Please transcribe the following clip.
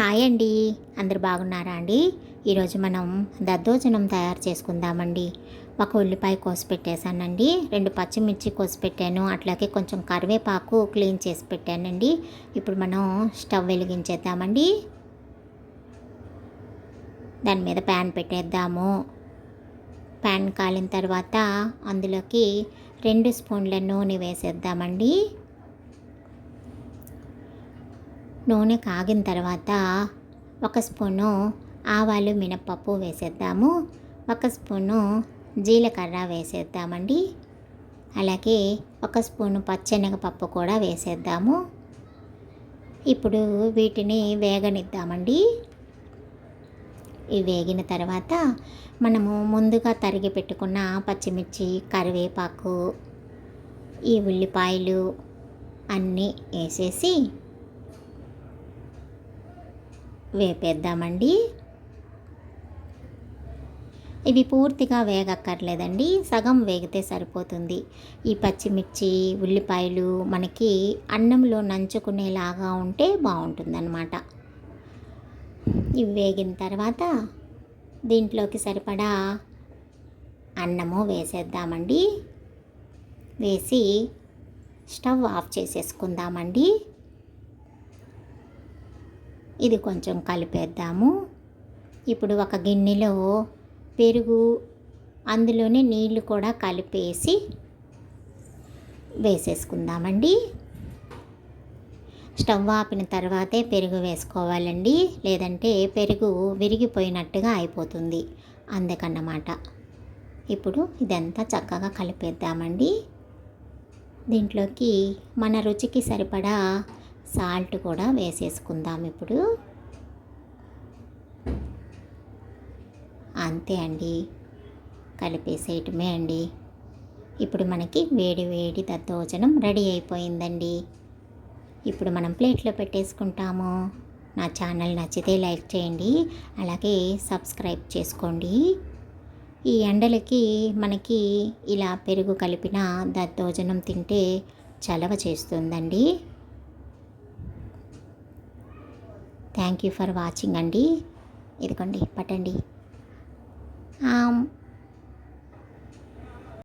Hi అండి. అందరు బాగున్నారా అండి? ఈరోజు మనం దద్దోజనం తయారు చేసుకుందామండి. ఒక ఉల్లిపాయ కోసి పెట్టేశానండి. రెండు పచ్చిమిర్చి కోసి పెట్టాను. అట్లాగే కొంచెం కరివేపాకు క్లీన్ చేసి పెట్టానండి. ఇప్పుడు మనం స్టవ్ వెలిగించేద్దామండి. దాని మీద ప్యాన్ పెట్టేద్దాము. ప్యాన్ కాలిన తర్వాత అందులోకి రెండు స్పూన్ల నూనె వేసేద్దామండి. నూనె కాగిన తర్వాత ఒక స్పూను ఆవాలు మినప్పప్పు వేసేద్దాము. ఒక స్పూను జీలకర్ర వేసేద్దామండి. అలాగే ఒక స్పూను పచ్చెనగపప్పు కూడా వేసేద్దాము. ఇప్పుడు వీటిని వేగనిద్దామండి. ఇవి వేగిన తర్వాత మనము ముందుగా తరిగి పెట్టుకున్న పచ్చిమిర్చి కరివేపాకు ఈ ఉల్లిపాయలు అన్నీ వేసేసి వేపేద్దామండి. ఇవి పూర్తిగా వేగక్కర్లేదండి. సగం వేగితే సరిపోతుంది. ఈ పచ్చిమిర్చి ఉల్లిపాయలు మనకి అన్నంలో నంచుకునేలాగా ఉంటే బాగుంటుందన్నమాట. ఇవి వేగిన తర్వాత దీంట్లోకి సరిపడా అన్నము వేసేద్దామండి. వేసి స్టవ్ ఆఫ్ చేసేసుకుందామండి. ఇది కొంచెం కలిపేద్దాము. ఇప్పుడు ఒక గిన్నెలో పెరుగు అందులోనే నీళ్ళు కూడా కలిపేసి వేసేసుకుందామండి. స్టవ్ ఆపిన తర్వాతే పెరుగు వేసుకోవాలండి. లేదంటే పెరుగు విరిగిపోయినట్టుగా అయిపోతుంది అందుకన్నమాట. ఇప్పుడు ఇదంతా చక్కగా కలిపేద్దామండి. దీంట్లోకి మన రుచికి సరిపడా సాల్ట్ కూడా వేసేసుకుందాం ఇప్పుడు. అంతే అండి. కలిపేసేయటమే అండి. ఇప్పుడు మనకి వేడి వేడి దద్దోజనం రెడీ అయిపోయిందండి. ఇప్పుడు మనం ప్లేట్లో పెట్టేసుకుంటాము. నా ఛానల్ నచ్చితే లైక్ చేయండి. అలాగే సబ్స్క్రైబ్ చేసుకోండి. ఈ ఎండలకి మనకి ఇలా పెరుగు కలిపిన దద్దోజనం తింటే చలవ చేస్తుందండి. థ్యాంక్ యూ ఫర్ వాచింగ్ అండి. ఇదిగోండి పట్టండి.